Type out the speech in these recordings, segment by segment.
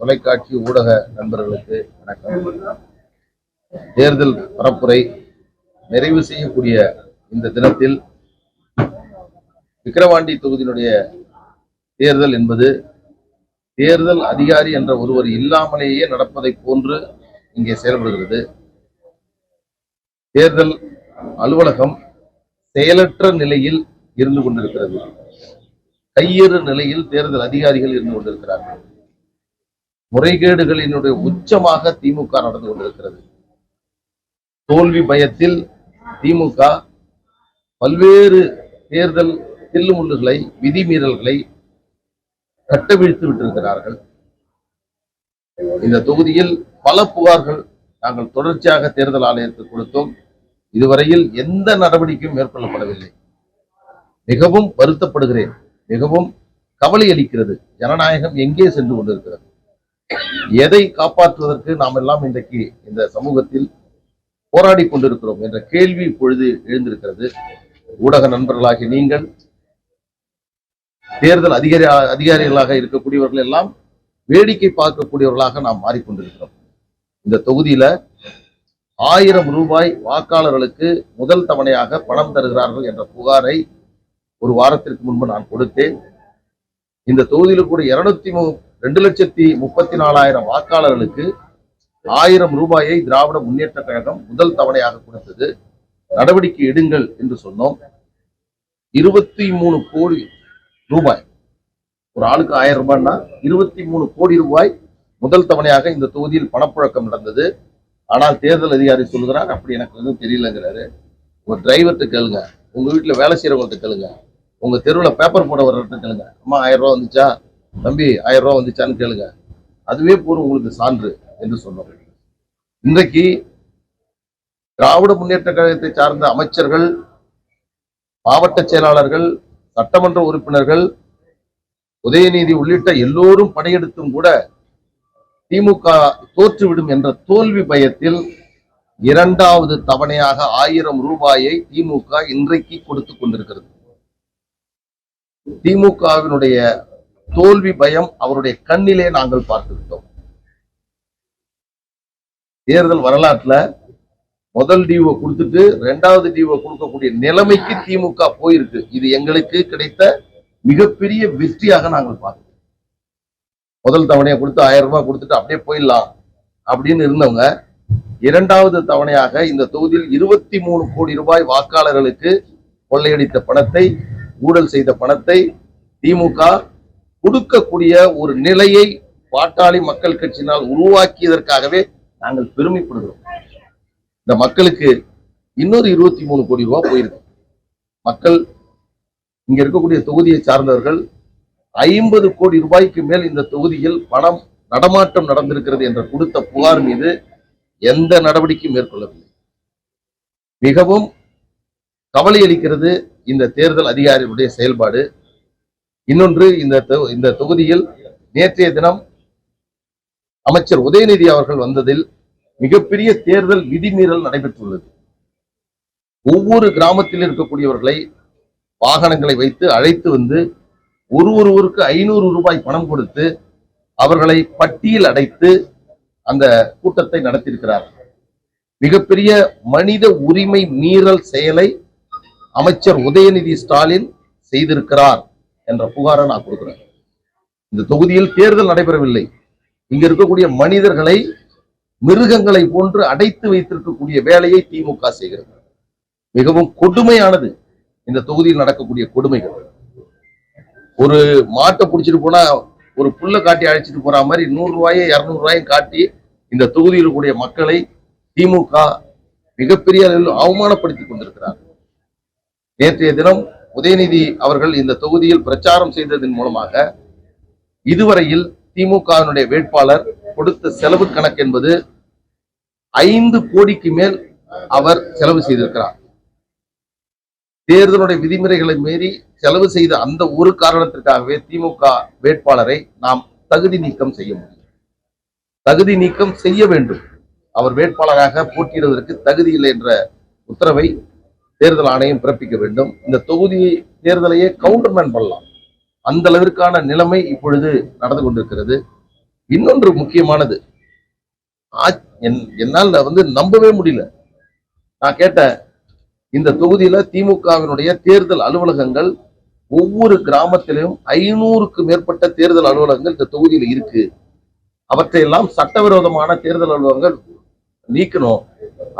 தொலைக்காட்சி ஊடக நண்பர்களுக்கு வணக்கம். தேர்தல் பரப்புரை நிறைவு செய்யக்கூடிய இந்த தினத்தில் விக்கிரவாண்டி தொகுதியினுடைய தேர்தல் என்பது தேர்தல் அதிகாரி என்ற ஒருவர் இல்லாமலேயே நடப்பதை போன்று இங்கே செயல்படுகிறது. தேர்தல் அலுவலகம் செயலற்ற நிலையில் இருந்து கொண்டிருக்கிறது. கையேறு நிலையில் தேர்தல் அதிகாரிகள் இருந்து கொண்டிருக்கிறார்கள். முறைகேடுகளினுடைய உச்சமாக திமுக நடந்து கொண்டிருக்கிறது. தோல்வி பயத்தில் திமுக பல்வேறு தேர்தல் தில்லுமுள்ளுகளை விதிமீறல்களை கட்டவிழ்த்து விட்டிருக்கிறார்கள். இந்த தொகுதியில் பல புகார்கள் நாங்கள் தொடர்ச்சியாக தேர்தல் ஆணையத்துக்கு கொடுத்தோம். இதுவரையில் எந்த நடவடிக்கையும் மேற்கொள்ளப்படவில்லை. மிகவும் வருத்தப்படுகிறேன். மிகவும் கவலை அளிக்கிறது ஜனநாயகம் எங்கே சென்று கொண்டிருக்கிறது? எதை காப்பாற்றுவதற்கு நாம் எல்லாம் இன்றைக்கு இந்த சமூகத்தில் போராடி கொண்டிருக்கிறோம் என்ற கேள்வி இப்பொழுது எழுந்திருக்கிறது. ஊடக நண்பர்களாகிய நீங்கள் தேர்தல் அதிகாரி அதிகாரிகளாக இருக்கக்கூடியவர்கள் எல்லாம் வேடிக்கை பார்க்கக்கூடியவர்களாக நாம் மாறிக்கொண்டிருக்கிறோம். இந்த தொகுதியில ஆயிரம் ரூபாய் வாக்காளர்களுக்கு முதல் தவணையாக பணம் தருகிறார்கள் என்ற புகாரை ஒரு வாரத்திற்கு முன்பு நான் கொடுத்தேன். இந்த தொகுதியில் கூட இருநூத்தி ரெண்டு லட்சத்தி முப்பத்தி நாலாயிரம் வாக்காளர்களுக்கு ஆயிரம் ரூபாயை திராவிட முன்னேற்ற கழகம் முதல் தவணையாக கொடுத்தது. நடவடிக்கை எடுங்கள் என்று சொன்னோம். இருபத்தி மூணு கோடி ரூபாய். ஒரு ஆளுக்கு ஆயிரம் ரூபாய்னா இருபத்தி மூணு கோடி ரூபாய் முதல் தவணையாக இந்த தொகுதியில் பணப்புழக்கம் நடந்தது. ஆனால் தேர்தல் அதிகாரி சொல்லுகிறார் அப்படி எனக்கு எதுவும் தெரியலங்கிறாரு. ஒரு டிரைவர்கிட்ட கேளுங்க. உங்க வீட்டுல வேலை செய்யறவங்கள்ட்ட கேளுங்க. உங்க தெருவில் பேப்பர் போட வர்றவர்கிட்ட கேளுங்க. அம்மா ஆயிரம் ரூபா வந்துச்சா? தம்பி ஆயிரம் ரூபா வந்துச்சான்னு கேளுங்க. அதுவே போதும் உங்களுக்கு சான்று என்று சொன்னோம் இன்றைக்கு திராவிட முன்னேற்ற கழகத்தை சார்ந்த அமைச்சர்கள் மாவட்ட செயலாளர்கள் சட்டமன்ற உறுப்பினர்கள் உதயநிதி உள்ளிட்ட எல்லோரும் படையெடுத்தும் கூட திமுக தோற்றுவிடும் என்ற தோல்வி பயத்தில் இரண்டாவது தவணையாக ஆயிரம் ரூபாயை திமுக இன்றைக்கு கொடுத்து கொண்டிருக்கிறது. திமுகவினுடைய தோல்வி பயம் அவருடைய கண்ணிலே நாங்கள் பார்த்துவிட்டோம். தேர்தல் வரலாற்றுல முதல் டிஓ கொடுத்துட்டு ரெண்டாவது டிஓ கொடுக்கக்கூடிய நிலைமைக்கு திமுக போயிருக்கு. இது எங்களுக்கு கிடைத்த மிகப்பெரிய வெற்றியாக நாங்கள் பார்க்கிறோம். முதல் தவணையை கொடுத்து ஆயிரம் ரூபாய் கொடுத்துட்டு அப்படியே போயிடலாம் அப்படின்னு இருந்தவங்க இரண்டாவது தவணையாக இந்த தொகுதியில் இருபத்தி மூணு கோடி ரூபாய் வாக்காளர்களுக்கு கொள்ளையடித்த பணத்தை ஊழல் செய்த பணத்தை திமுக கொடுக்கக்கூடிய ஒரு நிலையை பாட்டாளி மக்கள் கட்சியினால் உருவாக்கியதற்காகவே நாங்கள் பெருமைப்படுகிறோம். இந்த மக்களுக்கு இன்னொரு இருபத்தி மூணு கோடி ரூபாய் போயிருக்கு. மக்கள் இங்க இருக்கக்கூடிய தொகுதியை சார்ந்தவர்கள் ஐம்பது கோடி ரூபாய்க்கு மேல் இந்த தொகுதியில் பணம் நடமாட்டம் நடந்திருக்கிறது என்ற கொடுத்த புகார் மீது எந்த நடவடிக்கையும் மேற்கொள்ளவில்லை. மிகவும் கவலை அளிக்கிறது இந்த தேர்தல் அதிகாரிகளுடைய செயல்பாடு. இன்னொன்று இந்த இந்த தொகுதியில் நேற்றைய தினம் அமைச்சர் உதயநிதி அவர்கள் வந்ததில் மிகப்பெரிய தேர்தல் விதிமீறல் நடைபெற்றுள்ளது. ஒவ்வொரு கிராமத்தில் இருக்கக்கூடியவர்களை வாகனங்களை வைத்து அழைத்து வந்து ஒரு ஒருவருக்கு ஐநூறு ரூபாய் பணம் கொடுத்து அவர்களை பட்டியல் அடைத்து அந்த கூட்டத்தை நடத்தியிருக்கிறார். மிகப்பெரிய மனித உரிமை மீறல் செயலை அமைச்சர் உதயநிதி ஸ்டாலின் செய்திருக்கிறார். என்ற புகாரை நான் கொடுக்குறேன். இந்த தொகுதியில் தேர்தல் நடைபெறவில்லை. இங்க இருக்கக்கூடிய மனிதர்களை மிருகங்களை போன்று அடைத்து வைத்திருக்கக்கூடிய வேலையை திமுக செய்கிறது. மிகவும் கொடுமையானது இந்த தொகுதியில் நடக்கக்கூடிய கொடுமைகள். ஒரு மாட்டை பிடிச்சிட்டு போனா ஒரு புல்லை காட்டி அழைச்சிட்டு போற மாதிரி நூறு ரூபாயை இருநூறு ரூபாயும் காட்டி இந்த தொகுதியில் இருக்கக்கூடிய மக்களை திமுக மிகப்பெரிய அளவில் அவமானப்படுத்திக் கொண்டிருக்கிறார் நேற்றைய தினம் உதயநிதி அவர்கள் இந்த தொகுதியில் பிரச்சாரம் செய்ததன் மூலமாக இதுவரையில் திமுகவினுடைய வேட்பாளர் கொடுத்த செலவு கணக்கு என்பது ஐந்து கோடிக்கு மேல் அவர் செலவு செய்திருக்கிறார். தேர்தலுடைய விதிமுறைகளை மீறி செலவு செய்த அந்த ஒரு காரணத்திற்காகவே திமுக வேட்பாளரை நாம் தகுதி நீக்கம் செய்ய முடியும். தகுதி நீக்கம் செய்ய வேண்டும். அவர் வேட்பாளராக போட்டியிடுவதற்கு தகுதி இல்லை என்ற உத்தரவை தேர்தல் ஆணையம் பிறப்பிக்க வேண்டும். இந்த தொகுதியை தேர்தலையே கவுண்டர்மேன் பண்ணலாம். அந்த அளவிற்கான நிலைமை இப்பொழுது நடந்து கொண்டிருக்கிறது. இன்னொன்று முக்கியமானது. ஆ- என்- வந்து நம்பவே முடியல. நான் கேட்டேன் இந்த தொகுதியில திமுகவினுடைய தேர்தல் அலுவலகங்கள் ஒவ்வொரு கிராமத்திலும் ஐநூறுக்கு மேற்பட்ட தேர்தல் அலுவலகங்கள் இந்த தொகுதியில இருக்கு. அவற்றையெல்லாம் சட்டவிரோதமான தேர்தல் அலுவலகங்கள் நீக்கணும்.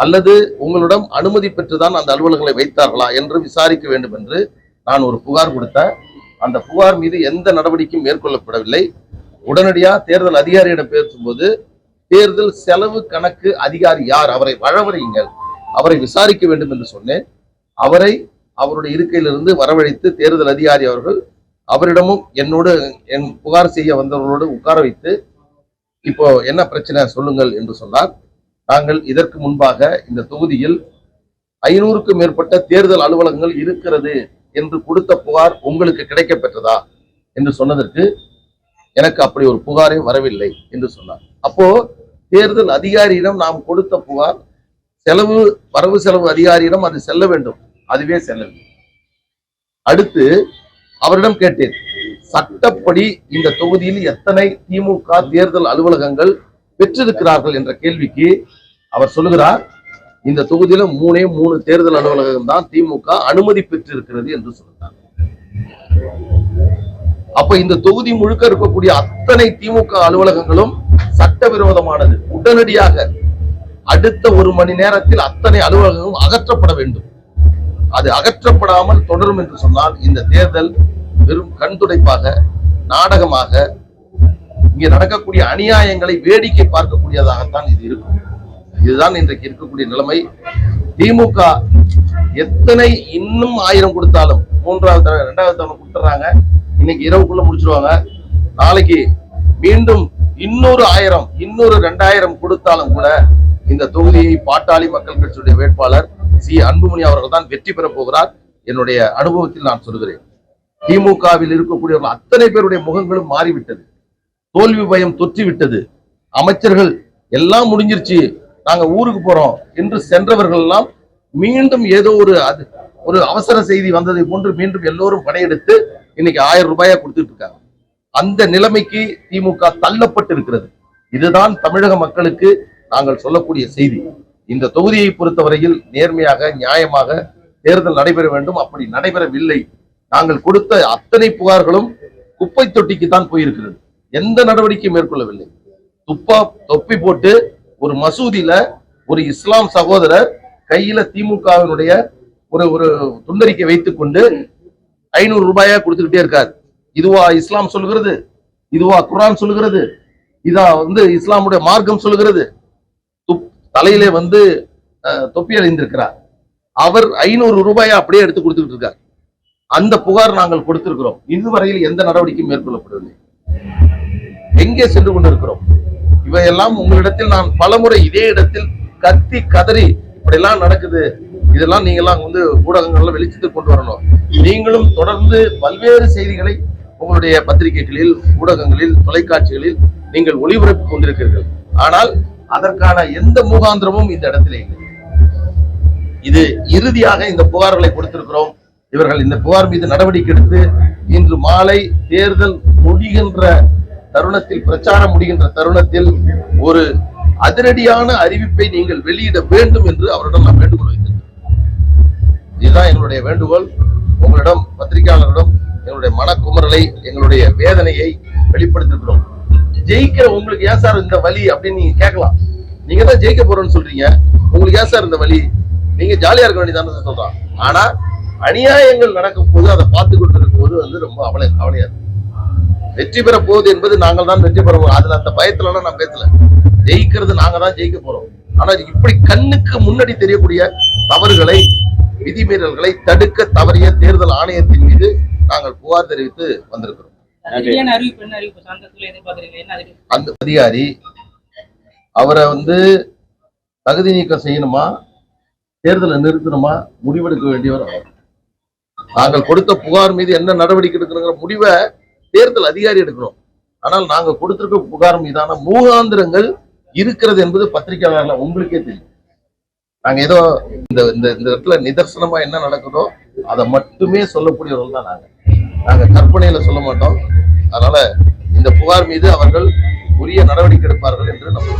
அல்லது உங்களிடம் அனுமதி பெற்றுதான் அந்த அலுவலர்களை வைத்தார்களா என்று விசாரிக்க வேண்டும் என்று நான் ஒரு புகார் கொடுத்தேன். அந்த புகார் மீது எந்த நடவடிக்கையும் மேற்கொள்ளப்படவில்லை. உடனடியா தேர்தல் அதிகாரியிடம் பேசும்போது தேர்தல் செலவு கணக்கு அதிகாரி யார்? அவரை வரவழையுங்கள் அவரை விசாரிக்க வேண்டும் என்று சொன்னேன். அவரை அவருடைய இருக்கையிலிருந்து வரவழைத்து தேர்தல் அதிகாரி அவர்கள் அவரிடமும் என்னோடு என் புகார் செய்ய வந்தவர்களோடு உட்கார வைத்து இப்போ என்ன பிரச்சனை? சொல்லுங்கள் என்று சொன்னார். நாங்கள் இதற்கு முன்பாக இந்த தொகுதியில் ஐநூறுக்கும் மேற்பட்ட தேர்தல் அலுவலகங்கள் இருக்கிறது என்று கொடுத்த புகார் உங்களுக்கு கிடைக்கப் பெற்றதா என்று சொன்னதற்கு எனக்கு அப்படி ஒரு புகாரே வரவில்லை என்று சொன்னார். அப்போ தேர்தல் அதிகாரியிடம் நாம் கொடுத்த புகார் செலவு வரவு செலவு அதிகாரியிடம் அது செல்ல வேண்டும். அதுவே செல்லவில்லை. அடுத்து அவரிடம் கேட்டேன் சட்டப்படி இந்த தொகுதியில் எத்தனை திமுக தேர்தல் அலுவலகங்கள் பெற்றிருக்கிறார்கள் என்ற கேள்விக்கு அவர் சொல்லுகிறார் இந்த தொகுதியில மூணே மூணு தேர்தல் அலுவலகம் தான் திமுக அனுமதி பெற்றிருக்கிறது என்று சொல்றார் அப்ப இந்த தொகுதி முழுக்க இருக்கக்கூடிய அத்தனை திமுக அலுவலகங்களும் சட்டவிரோதமானது. உடனடியாக அடுத்த ஒரு மணி நேரத்தில் அத்தனை அலுவலகங்களும் அகற்றப்பட வேண்டும். அது அகற்றப்படாமல் தொடரும் என்று சொன்னால் இந்த தேர்தல் வெறும் கண் துடைப்பாக நாடகமாக இங்கே நடக்கக்கூடிய அநியாயங்களை வேடிக்கை பார்க்கக்கூடியதாகத்தான் இது இருக்கும். இதுதான் இன்றைக்கு இருக்கக்கூடிய நிலைமை. திமுக எத்தனை இன்னும் ஆயிரம் கொடுத்தாலும் மூன்றாவது தடவை ரெண்டாவது தவணை கொடுத்துறாங்க. இன்னைக்கு இரவுக்குள்ள முடிச்சிருவாங்க. நாளைக்கு மீண்டும் இன்னொரு ஆயிரம் இன்னொரு ரெண்டாயிரம் கொடுத்தாலும் கூட இந்த தொகுதியை பாட்டாளி மக்கள் கட்சியுடைய வேட்பாளர் சி. அன்புமணி அவர்கள் தான் வெற்றி பெறப் போகிறார். என்னுடைய அனுபவத்தில் நான் சொல்கிறேன். திமுகவில் இருக்கக்கூடியவர்கள் அத்தனை பேருடைய முகங்களும் மாறிவிட்டது. தோல்வி பயம் தொற்றிவிட்டது. அமைச்சர்கள் எல்லாம் முடிஞ்சிருச்சு. நாங்க ஊருக்கு போறோம். என்று சென்றவர்கள் எல்லாம் மீண்டும் ஏதோ ஒரு அது ஒரு அவசர செய்தி வந்ததை போன்று மீண்டும் எல்லோரும் படையெடுத்து இன்னைக்கு ஆயிரம் ரூபாயா கொடுத்துட்டு இருக்காங்க. அந்த நிலைமைக்கு திமுக தள்ளப்பட்டு இருக்கிறது இதுதான் தமிழக மக்களுக்கு நாங்கள் சொல்லக்கூடிய செய்தி. இந்த தொகுதியை பொறுத்தவரையில் நேர்மையாக நியாயமாக தேர்தல் நடைபெற வேண்டும். அப்படி நடைபெறவில்லை. நாங்கள் கொடுத்த அத்தனை புகார்களும் குப்பை தொட்டிக்கு தான் போயிருக்கிறது. எந்த நடவடிக்கையும் மேற்கொள்ளவில்லை. துப்பா தொப்பி போட்டு ஒரு மசூதியில ஒரு இஸ்லாம் சகோதரர் கையில திமுகவினுடைய ஒரு ஒரு துண்டறிக்கை வைத்துக் கொண்டு ஐநூறு ரூபாயா கொடுத்துக்கிட்டே இருக்கார். இதுவா இஸ்லாம் சொல்லுகிறது? இதுவா குரான் சொல்லுகிறது? இதா வந்து இஸ்லாமுடைய மார்க்கம் சொல்லுகிறது? துப் தலையிலே வந்து அஹ், தொப்பி அணிந்திருக்கிறார். அவர் ஐநூறு ரூபாயை அப்படியே எடுத்து கொடுத்துக்கிட்டு இருக்கார். அந்த புகார் நாங்கள் கொடுத்திருக்கிறோம். இதுவரையில் எந்த நடவடிக்கையும் மேற்கொள்ளப்படவில்லை. எங்கே சென்று கொண்டிருக்கிறோம்? இவையெல்லாம் உங்களிடத்தில் நான் பலமுறை இதே இடத்தில் கத்தி கதறி இப்படியெல்லாம் நடக்குது. இதெல்லாம் நீங்கெல்லாம் வந்து ஊடகங்கள்ல வெளிச்சத்துக்கு கொண்டு வரணும். நீங்களும் தொடர்ந்து பல்வேறு செய்திகளை உங்களுடைய பத்திரிகைகளில் ஊடகங்களில் தொலைக்காட்சிகளில் நீங்கள் ஒளிபரப்பிக் கொண்டிருக்கிறீர்கள். ஆனால் அதற்கான எந்த முகாந்திரமும் இந்த இடத்திலே இது இறுதியாக இந்த புகார்களை கொடுத்திருக்கிறோம். இவர்கள் இந்த புகார் மீது நடவடிக்கை எடுத்து இன்று மாலை தேர்தல் முடிகின்ற தருணத்தில் பிரச்சாரம் முடிகின்ற தருணத்தில் ஒரு அதிரடியான அறிவிப்பை நீங்கள் வெளியிட வேண்டும் என்று அவரிடம் நான் வேண்டுகோள் வைத்திருக்கிறேன். இதுதான் எங்களுடைய வேண்டுகோள். உங்களிடம் பத்திரிகையாளரிடம் எங்களுடைய மனக்குமரலை எங்களுடைய வேதனையை வெளிப்படுத்திருக்கிறோம். ஜெயிக்கிற உங்களுக்கு ஏன் சார் இந்த வலி அப்படின்னு நீங்க கேட்கலாம். நீங்க தான் ஜெயிக்க போறோம்னு சொல்றீங்க. உங்களுக்கு ஏன் சார் இந்த வலி? நீங்க ஜாலியா இருக்க வேண்டியதானே சொல்றான். ஆனா அநியாயங்கள் நடக்கும் போது அதை பார்த்து கொண்டு இருக்கும் போது வந்து ரொம்ப அவளை கவலையா இருக்கு. வெற்றி பெற போகுது என்பது நாங்கள் தான் வெற்றி பெற போறோம். அதுல அந்த பயத்துலலாம் நான் பேசல. ஜெயிக்கிறது நாங்க தான் ஜெயிக்க போறோம். ஆனா இப்படி கண்ணுக்கு முன்னாடி தெரியக்கூடிய தவறுகளை விதிமீறல்களை தடுக்க தவறிய தேர்தல் ஆணையத்தின் மீது நாங்கள் புகார் தெரிவித்து வந்திருக்கிறோம். அந்த அதிகாரி அவரை வந்து தகுதி நீக்கம் செய்யணுமா? தேர்தலை நிறுத்தணுமா? முடிவெடுக்க வேண்டியவர் நாங்கள் கொடுத்த புகார் மீது என்ன நடவடிக்கை எடுக்கணுங்கிற முடிவை தேர்தல் அதிகாரி எடுக்கணும் ஆனால் நாங்க கொடுத்திருக்க புகார் மீதான மூகாந்திரங்கள் இருக்கிறது என்பது பத்திரிகையாளர்கள் உங்களுக்கே தெரியும். நாங்க ஏதோ இந்த இந்த இந்த இடத்துல நிதர்சனமா என்ன நடக்குதோ அதை மட்டுமே சொல்லக்கூடியவர்கள் தான் நாங்க. நாங்க கற்பனையில சொல்ல மாட்டோம். அதனால இந்த புகார் மீது அவர்கள் உரிய நடவடிக்கை எடுப்பார்கள் என்று நம்ம